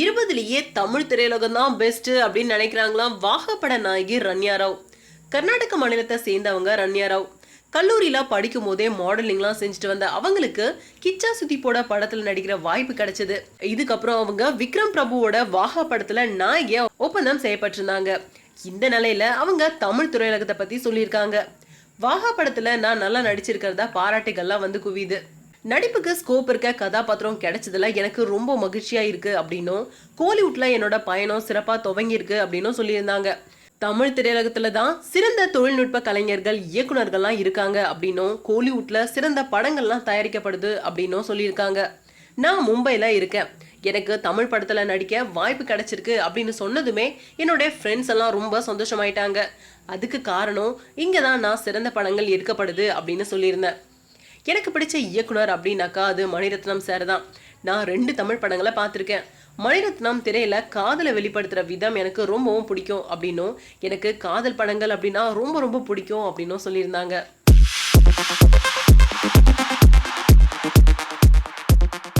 இருபதுலேயே தமிழ் திரையுலகம் தான் பெஸ்ட் அப்படின்னு நினைக்கிறாங்களாம் வாகப்பட நாயகி ரன்யா ராவ். கர்நாடக மாநிலத்தை சேர்ந்தவங்க ரன்யா ராவ். கல்லூரியில் படிக்கும் போதே மாடலிங்லாம் செஞ்சுட்டு வந்த அவங்களுக்கு கிச்சா சுதிப்போட படத்தில் நடிக்கிற வாய்ப்பு கிடைச்சது. இதுக்கப்புறம் அவங்க விக்ரம் பிரபுவோட வாகா படத்தில் நாயகியா ஒப்பந்தம் செய்யப்பட்டிருந்தாங்க. இந்த நிலையில அவங்க தமிழ் திரையுலகத்தை பற்றி சொல்லியிருக்காங்க. வாகா படத்தில் நான் நல்லா நடிச்சிருக்கிறதா பாராட்டுகள்லாம் வந்து குவியுது. நடிப்புக்கு ஸ்கோப் இருக்க கதாபாத்திரம் கிடைச்சதுல எனக்கு ரொம்ப மகிழ்ச்சியா இருக்கு அப்படின்னும் கோலிவுட்ல என்னோட பயணம் சிறப்பா துவங்கியிருக்கு அப்படின்னும் சொல்லியிருந்தாங்க. தமிழ் திரையுலகத்துல தான் சிறந்த தொழில்நுட்ப கலைஞர்கள் இயக்குனர்கள்லாம் இருக்காங்க அப்படின்னும் கோலிவுட்ல சிறந்த படங்கள்லாம் தயாரிக்கப்படுது அப்படின்னும் சொல்லியிருக்காங்க. நான் மும்பையில் இருக்கேன். எனக்கு தமிழ் படத்தில் நடிக்க வாய்ப்பு கிடைச்சிருக்கு அப்படின்னு சொன்னதுமே என்னுடைய ஃப்ரெண்ட்ஸ் எல்லாம் ரொம்ப சந்தோஷமாயிட்டாங்க. அதுக்கு காரணம் இங்கே தான் நான் சிறந்த படங்கள் எடுக்கப்படுது அப்படின்னு சொல்லியிருந்தேன். எனக்கு பிடிச்ச இயக்குனர் அப்படின்னாக்கா அது மணிரத்னம் சார் தான். நான் ரெண்டு தமிழ் படங்களை பார்த்துருக்கேன். மணிரத்னம் திரையில காதலை வெளிப்படுத்துற விதம் எனக்கு ரொம்பவும் பிடிக்கும் அப்படின்னும் எனக்கு காதல் படங்கள் அப்படின்னா ரொம்ப ரொம்ப பிடிக்கும் அப்படின்னும் சொல்லியிருந்தாங்க.